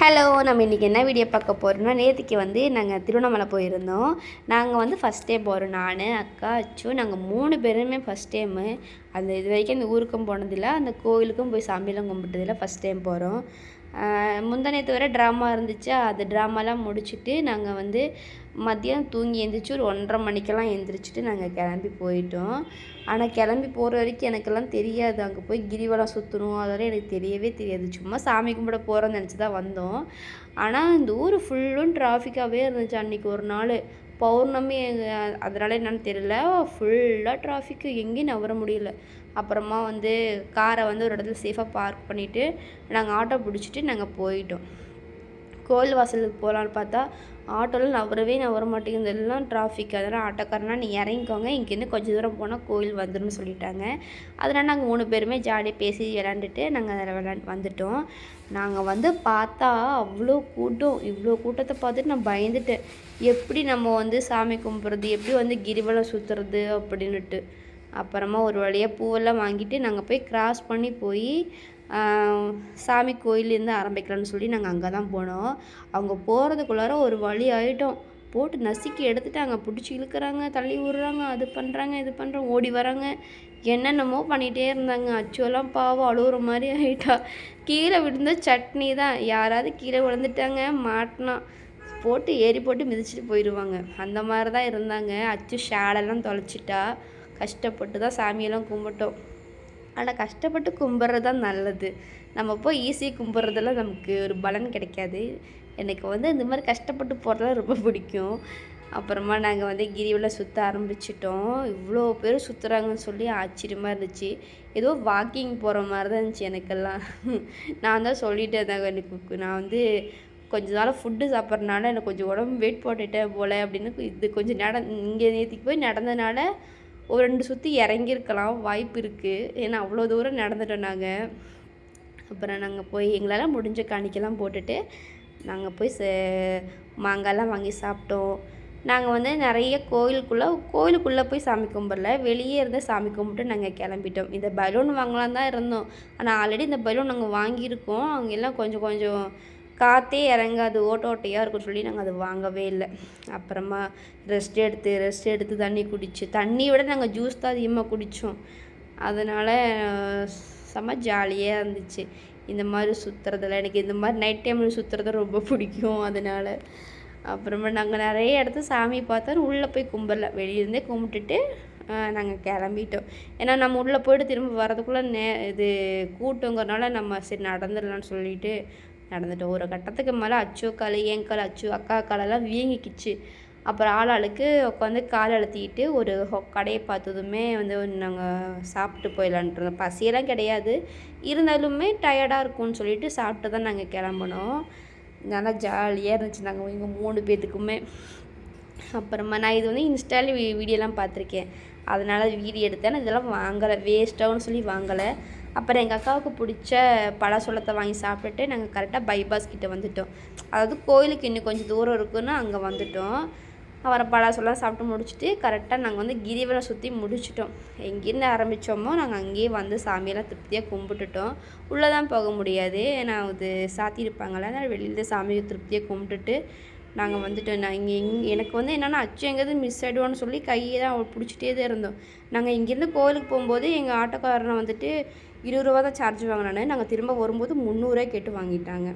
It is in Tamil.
ஹலோ நம்ம இன்றைக்கி என்ன வீடியோ பார்க்க போகிறோம்னா நேற்றுக்கு வந்து நாங்கள் திருவண்ணாமலை போயிருந்தோம். நாங்கள் வந்து ஃபஸ்ட் டே போகிறோம் நான் அக்கா அச்சு நாங்கள் மூணு பேருமே ஃபஸ்ட் டைமு அந்த இது வரைக்கும் அந்த ஊருக்கும் போனதில்லை அந்த கோவிலுக்கும் போய் சாமியெல்லாம் கும்பிட்டதில்லை ஃபஸ்ட் டைம் போகிறோம் முந்தானத்து வர ட்ராமா இருந்துச்சு. அது ட்ராமாலாம் முடிச்சுட்டு நாங்கள் வந்து மதியம் தூங்கி எழுந்திரிச்சு ஒரு ஒன்றரை மணிக்கெல்லாம் எழுந்திரிச்சிட்டு நாங்கள் கிளம்பி போயிட்டோம். ஆனால் கிளம்பி போகிற வரைக்கும் எனக்கெல்லாம் தெரியாது. அங்கே போய் கிரிவலம் சுற்றணும் அதெல்லாம் எனக்கு தெரியவே தெரியாது. சும்மா சாமி கும்பிட போகிறோன்னு நினச்சி தான் வந்தோம். ஆனால் இந்த ஊர் ஃபுல்லும் டிராஃபிக்காகவே இருந்துச்சு அன்றைக்கி ஒரு நாள். பௌர்ணமி அதனால் என்னென்னு தெரியல. ஃபுல்லாக டிராஃபிக்கு எங்கேயும் நவர முடியல. அப்புறமா வந்து காரை வந்து ஒரு இடத்துல சேஃபாக பார்க் பண்ணிவிட்டு நாங்கள் ஆட்டோ பிடிச்சிட்டு நாங்கள் போயிட்டோம். கோயில் வாசலுக்கு போகலான்னு பார்த்தா ஆட்டோவில் நவரவே நவர மாட்டேங்குது. எல்லாம் டிராஃபிக் அதனால் ஆட்டோக்காரனா நீ இறங்கிக்கோங்க. இங்கேருந்து கொஞ்சம் தூரம் போனால் கோயில் வந்துடும் சொல்லிட்டாங்க. அதனால் நாங்கள் மூணு பேருமே ஜாலியாக பேசி விளாண்டுட்டு நாங்கள் அதில் விளாண்டு வந்துட்டோம். நாங்கள் வந்து பார்த்தா அவ்வளோ கூட்டம். இவ்வளோ கூட்டத்தை பார்த்துட்டு நான் பயந்துட்டேன். எப்படி நம்ம வந்து சாமி கும்பிட்றது? எப்படி வந்து கிரிவலம் சுற்றுறது அப்படின்னுட்டு. அப்புறமா ஒரு வழியாக பூவெல்லாம் வாங்கிட்டு நாங்கள் போய் கிராஸ் பண்ணி போய் சாமி கோயிலேருந்து ஆரம்பிக்கலாம்னு சொல்லி நாங்கள் அங்கே தான் போனோம். அவங்க போகிறதுக்குள்ளார ஒரு வழி ஆகிட்டோம் போட்டு நசுக்கி எடுத்துட்டாங்க. பிடிச்சி இழுக்கிறாங்க தள்ளி விடுறாங்க அது பண்ணுறாங்க இது பண்ணுறாங்க ஓடி வராங்க. என்னென்னமோ பண்ணிகிட்டே இருந்தாங்க. அச்சுவெல்லாம் பாவம் அழுகுற மாதிரி ஆகிட்டா கீழே விழுந்த சட்னி தான். யாராவது கீழே விழுந்துட்டாங்க மாட்டினா. போட்டு ஏறி போட்டு மிதிச்சிட்டு போயிடுவாங்க. அந்த மாதிரி தான் இருந்தாங்க. அச்சு ஷேடெல்லாம் தொலைச்சிட்டா. கஷ்டப்பட்டு தான் சாமியெல்லாம் கும்பிட்டோம். ஆனால் கஷ்டப்பட்டு கும்பிட்றது தான் நல்லது. நம்ம போய் ஈஸியாக கும்பிட்றதெல்லாம் நமக்கு ஒரு பலன் கிடைக்காது. எனக்கு வந்து இந்த மாதிரி கஷ்டப்பட்டு போகிறதுலாம் ரொம்ப பிடிக்கும். அப்புறமா நாங்கள் வந்து கிரிவலம் சுற்ற ஆரம்பிச்சிட்டோம். இவ்வளோ பேர் சுற்றுறாங்கன்னு சொல்லி ஆச்சரியமாக இருந்துச்சு. ஏதோ வாக்கிங் போகிற மாதிரி தான் இருந்துச்சு எனக்கெல்லாம். நான் தான் சொல்லிட்டேன் இருந்தேன் எனக்கு நான் வந்து கொஞ்ச நாள் ஃபுட்டு சாப்பிட்றனால எனக்கு கொஞ்சம் உடம்பு வெயிட் போட்டுட்டேன் போல் அப்படின்னு. இது கொஞ்சம் நட இங்கே நேற்றுக்கு போய் நடந்தனால ஒரு ரெண்டு சுற்றி இறங்கியிருக்கலாம் வாய்ப்பு இருக்குது ஏன்னா அவ்வளோ தூரம் நடந்துட்டோம் நாங்கள் அப்புறம் நாங்கள் போய் எங்களால் முடிஞ்ச காணிக்கெல்லாம் போட்டுட்டு நாங்கள் போய் மாங்காய்லாம் வாங்கி சாப்பிட்டோம். நாங்கள் வந்து நிறைய கோயிலுக்குள்ளே கோயிலுக்குள்ளே போய் சாமி கும்பிடல. வெளியே இருந்து சாமி கும்பிட்டு நாங்கள் கிளம்பிட்டோம். இந்த பலூன் வாங்கலாம் தான் இருந்தோம். ஆனால் ஆல்ரெடி இந்த பலூன் நாங்கள் வாங்கியிருக்கோம். அவங்க எல்லாம் கொஞ்சம் கொஞ்சம் காற்றே இறங்காது ஓட்ட ஓட்டையாக இருக்கும் சொல்லி நாங்கள் அது வாங்கவே இல்லை. அப்புறமா ரெஸ்ட் எடுத்து ரெஸ்ட் எடுத்து தண்ணி குடிச்சு தண்ணியை விட நாங்கள் ஜூஸ் தான் அதிகமாக குடித்தோம் அதனால் செம்ம ஜாலியாக இருந்துச்சு. இந்த மாதிரி சுற்றுறதுல எனக்கு இந்த மாதிரி நைட் டைமில் சுற்றுறது ரொம்ப பிடிக்கும் அதனால். அப்புறமா நாங்கள் நிறைய இடத்து சாமி பார்த்தோம் உள்ளே போய் கும்பிடல வெளியிலேருந்தே கும்பிட்டுட்டு நாங்கள் கிளம்பிட்டோம். ஏன்னா நம்ம உள்ளே போய்ட்டு திரும்ப வரதுக்குள்ளே நே இது கூட்டங்கிறனால நம்ம சரி நடந்துடலான்னு சொல்லிட்டு நடந்துட்டோம். ஒரு கட்டத்துக்கு மேலே அச்சோ கால் ஏன் கால் அச்சு அக்கா காலெல்லாம் வீங்கிக்கிச்சு. அப்புறம் ஆள் ஆளுக்கு உட்காந்து கால் அழுத்திக்கிட்டு ஒரு கடையை பார்த்ததுமே வந்து நாங்கள் சாப்பிட்டு போயிடலான்ட்டு பசியெல்லாம் கிடையாது. இருந்தாலுமே டயர்டாக இருக்கும்னு சொல்லிட்டு சாப்பிட்டு தான் நாங்கள் கிளம்புனோம். நல்லா ஜாலியாக இருந்துச்சு நாங்கள் இங்கே மூணு பேர்த்துக்குமே அப்புறமா நான் இது வந்து இன்ஸ்டாவில் வீடியோலாம் பார்த்துருக்கேன். அதனால் வீடியோ எடுத்தேன். இதெல்லாம் வாங்கலை. வேஸ்ட்டாகவும் சொல்லி வாங்கலை. அப்புறம் எங்கள் அக்காவுக்கு பிடிச்ச பழசொலத்தை வாங்கி சாப்பிட்டுட்டு நாங்கள் கரெக்டாக பைபாஸ் கிட்டே வந்துட்டோம். அதாவது கோயிலுக்கு இன்னும் கொஞ்சம் தூரம் இருக்குன்னு அங்கே வந்துட்டோம். அப்புறம் பழசொல்லாம் சாப்பிட்டு முடிச்சுட்டு கரெக்டாக நாங்கள் வந்து கிரிவலம் சுற்றி முடிச்சிட்டோம். எங்கேருந்து ஆரம்பித்தோமோ நாங்கள் அங்கேயே வந்து சாமியெல்லாம் திருப்தியாக கும்பிட்டுட்டோம். உள்ளே தான் போக முடியாது. ஏன்னா அது சாத்தியிருப்பாங்களே அதனால் வெளியில் சாமியை திருப்தியாக கும்பிட்டுட்டு நாங்கள் வந்துட்டோம். நான் இங்கே இங் எனக்கு வந்து என்னென்னா அச்சு எங்கேயாவது மிஸ் ஆகிடுவோன்னு சொல்லி கையை தான் அவள் பிடிச்சிட்டே தான் இருந்தோம். நாங்கள் இங்கேருந்து கோவிலுக்கு போகும்போது எங்கள் ஆட்டோக்காரனை வந்துட்டு இருபது ரூபா தான் சார்ஜ் வாங்கினானு நாங்கள் திரும்ப வரும்போது முந்நூறுரூவா கேட்டு வாங்கிட்டாங்க.